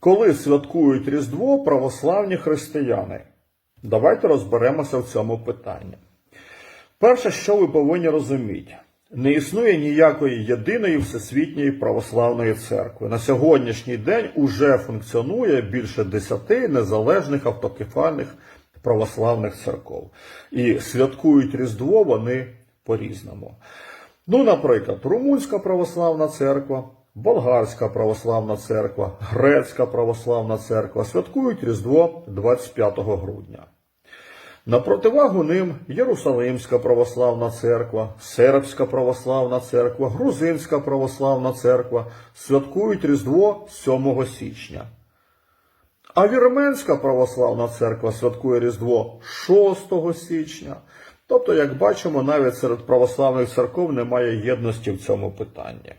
Коли святкують Різдво православні християни? Давайте розберемося в цьому питанні. Перше, що ви повинні розуміти, не існує ніякої єдиної всесвітньої православної церкви. На сьогоднішній день уже функціонує більше десяти незалежних автокефальних православних церков. І святкують Різдво вони по-різному. Ну, наприклад, Румунська православна церква, Болгарська православна церква, Грецька православна церква святкують Різдво 25 грудня. На противагу ним Єрусалимська православна церква, Сербська православна церква, Грузинська православна церква святкують Різдво 7 січня. А Вірменська православна церква святкує Різдво 6 січня. Тобто, як бачимо, навіть серед православних церков немає єдності в цьому питанні.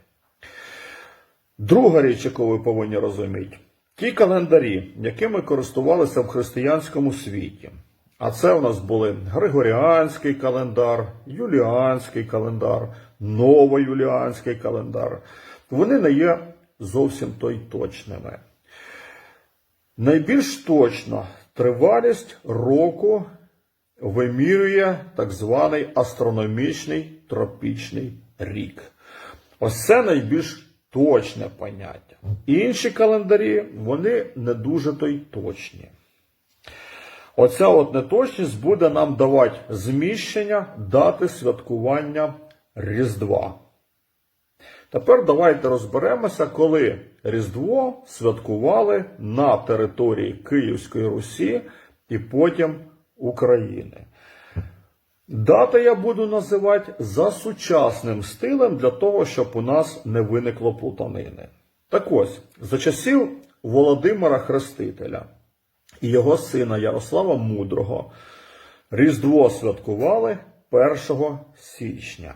Друга річ, яку ви повинні розуміти, ті календарі, якими користувалися в християнському світі. А це у нас були Григоріанський календар, Юліанський календар, Новоюліанський календар. Вони не є зовсім той точними. Найбільш точно тривалість року вимірює так званий астрономічний тропічний рік. Ось це найбільш точне поняття. Інші календарі вони не дуже то й точні. Оця от неточність буде нам давати зміщення дати святкування Різдва. Тепер давайте розберемося, коли Різдво святкували на території Київської Русі і потім України. Дати я буду називати за сучасним стилем для того, щоб у нас не виникло плутанини. Так ось, за часів Володимира Хрестителя і його сина Ярослава Мудрого Різдво святкували 1 січня.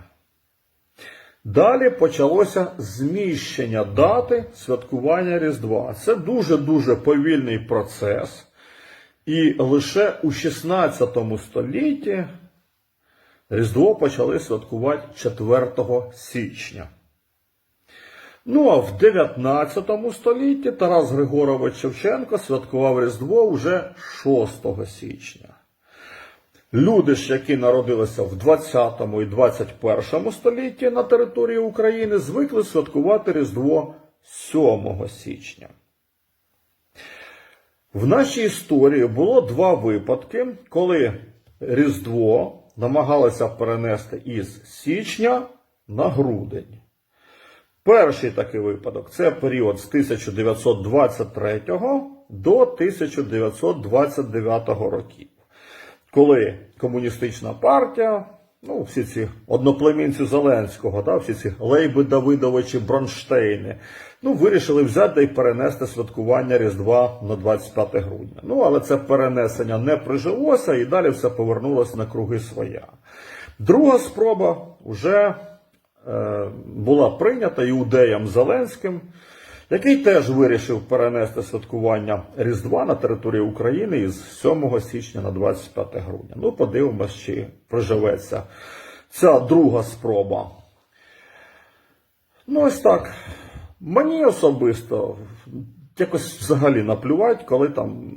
Далі почалося зміщення дати святкування Різдва. Це дуже-дуже повільний процес. І лише у 16 столітті Різдво почали святкувати 4 січня. Ну а в 19 столітті Тарас Григорович Шевченко святкував Різдво вже 6 січня. Люди ж, які народилися в 20 і 21 столітті на території України, звикли святкувати Різдво 7 січня. В нашій історії було два випадки, коли Різдво намагалися перенести із січня на грудень. Перший такий випадок це період з 1923 до 1929 років, коли комуністична партія, ну, всі ці одноплемінці Зеленського, да, всі ці Лейби Давидовичі Бронштейни, ну, вирішили взяти і перенести святкування Різдва на 25 грудня. Ну, але це перенесення не прижилося і далі все повернулося на круги своя. Друга спроба вже е, була прийнята іудеям Зеленським, який теж вирішив перенести святкування Різдва на території України із 7 січня на 25 грудня. Ну, подивимось, чи приживеться ця друга спроба. Ну, ось так. Мені особисто якось взагалі наплювати, коли там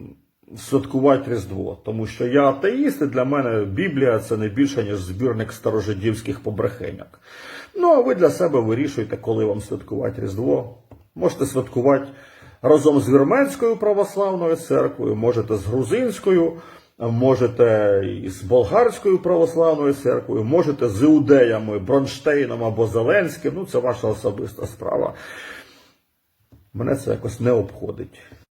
святкувати Різдво. Тому що я атеїст, і для мене Біблія це не більше, ніж збірник старожидівських побрехеньок. Ну, а ви для себе вирішуєте, коли вам святкувати Різдво. Можете святкувати разом з Вірменською православною церквою, можете з грузинською, можете і з болгарською православною церквою, можете з іудеями, Бронштейном або Зеленським. Ну, це ваша особиста справа. Мене це якось не обходить.